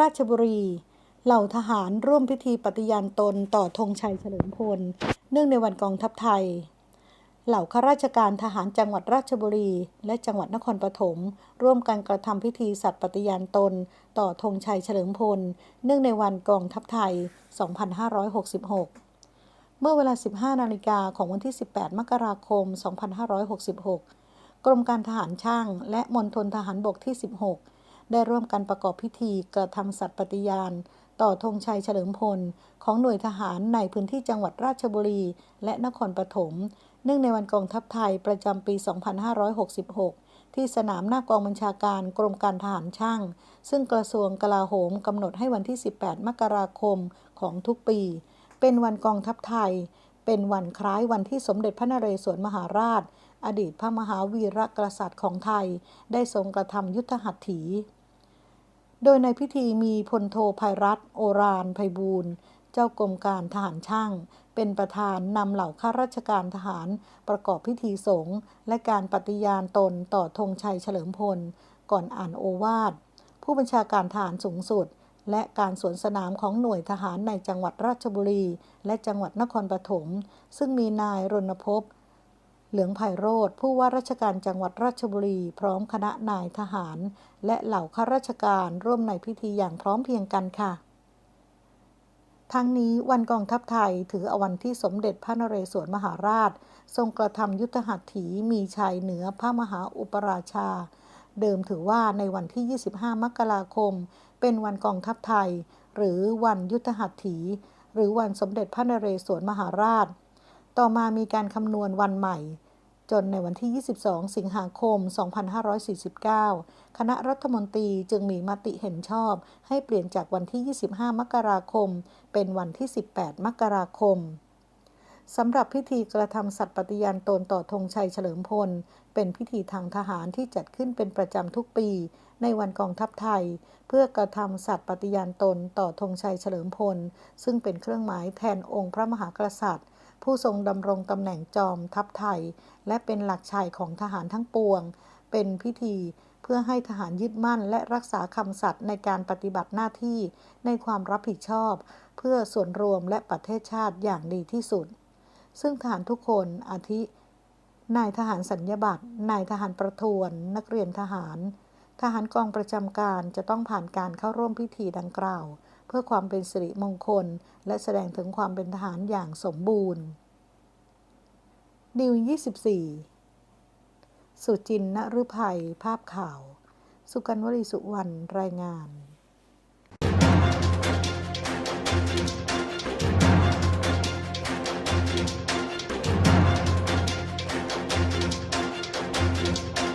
ราชบุรี เหล่าทหารร่วมพิธีปฏิญาณตนต่อธงชัยเฉลิมพล เนื่องในวันกองทัพไทย เหล่าข้าราชการทหารจังหวัดราชบุรี และจังหวัดนครปฐมร่วมกันกระทำพิธีสัตย์ปฏิญาณตน ต่อธงชัยเฉลิมพล เนื่องในวันกองทัพไทย 2566เมื่อเวลา 15 นาฬิกาของวันที่ 18 มกราคม 2566 กรมการทหารช่าง และมณฑลทหารบกที่ 16 ได้ร่วมกันประกอบพิธีกระทำสัตย์ปฏิญาณ ต่อธงชัยเฉลิมพล ของหน่วยทหารในพื้นที่จังหวัดราชบุรี และนครปฐมเนื่องในวันกองทัพไทยประจำปี 2566 ที่สนามหน้ากองบัญชาการกรมการทหารช่าง ซึ่งกระทรวงกลาโหมกำหนดให้วันที่ 18 มกราคมของทุกปี เป็นวันกองทัพไทย เป็นวันคล้ายวันที่สมเด็จพระนเรศวรมหาราชอดีตพระมหาวีรกษัตริย์ของไทย ได้ทรงกระทำยุทธหัตถี โดยในพิธีมีพลโทภัยรัตโอรานไพบูลย์เจ้ากรมการทหารช่าง เป็นประธานนำเหล่าข้าราชการทหารประกอบพิธีสงฆ์และการปฏิญาณตนต่อธงชัยเฉลิมพล ก่อนอ่านโอวาท ผู้บัญชาการทหารสูงสุด และการสวนสนามของหน่วยทหารในจังหวัดราชบุรี และจังหวัดนครปฐมซึ่งมีนายรณพพ เหลืองไพโรธผู้ว่าราชการจังหวัดราชบุรี พร้อมคณะนายทหาร และเหล่าข้าราชการร่วมในพิธีอย่างพร้อมเพรียงกันค่ะ ทั้งนี้วันกองทัพไทยถืออวันที่สมเด็จพระนเรศวรมหาราช ทรงกระทำยุทธหัตถีมีชัยเหนือพระมหาอุปราชา เดิมถือว่าในวันที่ 25 มกราคม เป็นวันกองทัพไทย หรือวันยุทธหัตถี หรือวันสมเด็จพระนเรศวรมหาราช ต่อมามีการคำนวณวันใหม่ จนในวันที่ 22 สิงหาคม 2549 คณะรัฐมนตรีจึงมีมติเห็นชอบ ให้เปลี่ยนจากวันที่ 25 มกราคม เป็นวันที่ 18 มกราคมสำหรับพิธีกระทำสัตย์ปฏิญาณตนต่อธงชัยเฉลิมพล เป็นพิธีทางทหารที่จัดขึ้นเป็นประจำทุกปี ในวันกองทัพไทย เพื่อกระทำสัตย์ปฏิญาณตนต่อธงชัยเฉลิมพล ซึ่งเป็นเครื่องหมายแทนองค์พระมหากษัตริย์ ผู้ทรงดำรงตำแหน่งจอมทัพไทย และเป็นหลักชัยของทหารทั้งปวง เป็นพิธีเพื่อให้ทหารยึดมั่น และรักษาคำสัตย์ในการปฏิบัติหน้าที่ในความรับผิดชอบ เพื่อส่วนรวมและประเทศชาติอย่างดีที่สุด ซึ่งทหารทุกคนอาทิ นายทหารสัญญาบัตรนายทหารประทวน นักเรียนทหาร ทหารกองประจำการจะต้องผ่านการเข้าร่วมพิธีดังกล่าว เพื่อความเป็นสิริมงคล และแสดงถึงความเป็นทหารอย่างสมบูรณ์ ดิว 24 สุจินนฤภัย ภาพข่าว สุกันวลีสุวรรณรายงาน